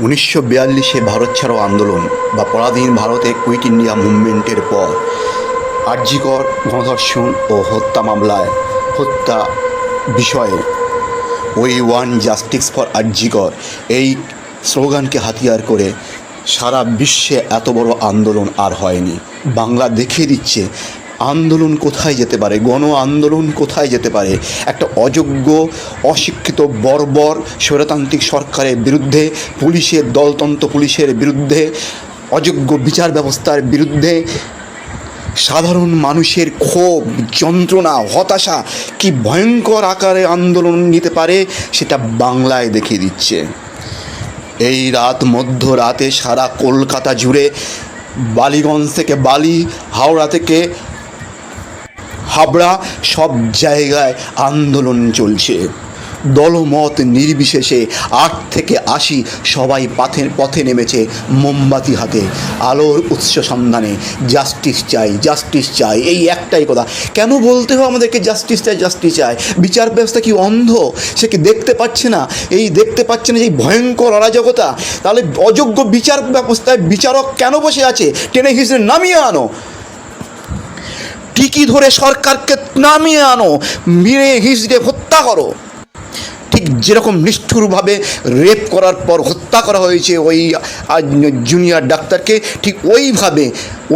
উনিশশো বিয়াল্লিশে ভারত ছাড়ো আন্দোলন বা পরাধীন ভারতে কুইট ইন্ডিয়া মুভমেন্টের পর আর্যিকর গণধর্ষণ ও হত্যা মামলায় হত্যা বিষয়ে ওই ওয়ান জাস্টিস ফর আর্যিকর এই স্লোগানকে হাতিয়ার করে সারা বিশ্বে এত বড় আন্দোলন আর হয়নি। বাংলা দেখিয়ে দিচ্ছে আন্দোলন কোথায় যেতে পারে? গণ আন্দোলন কোথায় যেতে পারে? একটা অযোগ্য, অশিক্ষিত, বর্বর, স্বৈরতান্ত্রিক সরকারের বিরুদ্ধে, পুলিশের, দলতন্ত্র পুলিশের বিরুদ্ধে, অযোগ্য বিচার ব্যবস্থার বিরুদ্ধে, সাধারণ মানুষের ক্ষোভ, যন্ত্রণা, হতাশা কি ভয়ঙ্কর আকারে আন্দোলন নিতে পারে সেটা বাংলায় দেখিয়ে দিচ্ছে। এই রাত, মধ্যরাতে সারা কলকাতা জুড়ে বালিগঞ্জ থেকে বালি, হাওড়া থেকে হাবড়া সব জায়গায় আন্দোলন চলছে। দলমত নির্বিশেষে আট থেকে আশি সবাই পথে পথে নেমেছে মোমবাতি হাতে। আলোর উৎস সন্ধানে জাস্টিস চাই জাস্টিস চাই, এই একটাই কথা। কেন বলতে হবে আমাদেরকে জাস্টিস চাই জাস্টিস চাই? বিচার ব্যবস্থা কি অন্ধ? সে কি দেখতে পাচ্ছে না? এই দেখতে পাচ্ছে না যে ভয়ঙ্কর অরাজকতা? তাহলে অযোগ্য বিচার ব্যবস্থায় বিচারক কেন বসে আছে? টেনে হিসেবে নামিয়ে আনো। টিকি ধরে সরকারকে নামিয়ে আনো মেরে হিসড়ে হত্যা করো। ঠিক যেরকম নিষ্ঠুরভাবে রেপ করার পর হত্যা করা হয়েছে ওই জুনিয়র ডাক্তারকে, ঠিক ওইভাবে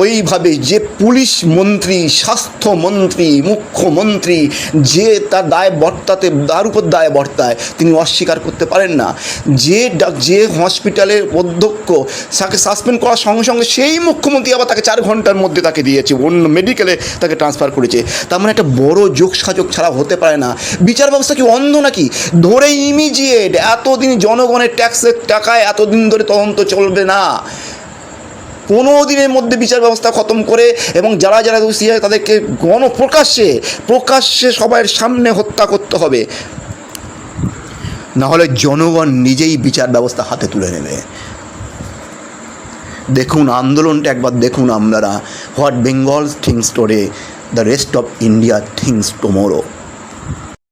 ওইভাবে যে পুলিশ মন্ত্রী স্বাস্থ্যমন্ত্রী মুখ্যমন্ত্রী, যে তার দায় বর্তাতে, তার উপর দায় বর্তায়, তিনি অস্বীকার করতে পারেন না। যে যে হসপিটালের অধ্যক্ষ, তাকে সাসপেন্ড করার সঙ্গে সঙ্গে সেই মুখ্যমন্ত্রী আবার তাকে চার ঘণ্টার মধ্যে তাকে দিয়েছে, অন্য মেডিকেলে তাকে ট্রান্সফার করেছে। তার মানে একটা বড় যোগসাযোগ ছাড়া হতে পারে না। বিচার ব্যবস্থা কি অন্ধ নাকি? ধরে ইমিডিয়েট এতদিন জনগণের ট্যাক্সের টাকায় এতদিন ধরে তদন্ত চলবে না। কোনো দিনের মধ্যে বিচার ব্যবস্থা খতম করে এবং যারা যারা দোষী হয় তাদেরকে গণপ্রকাশ্যে, প্রকাশ্যে সবার সামনে হত্যা করতে হবে। নাহলে জনগণ নিজেই বিচার ব্যবস্থা হাতে তুলে নেবে। দেখুন আন্দোলনটা একবার দেখুন আপনারা। What Bengal thinks today, the rest of India thinks tomorrow.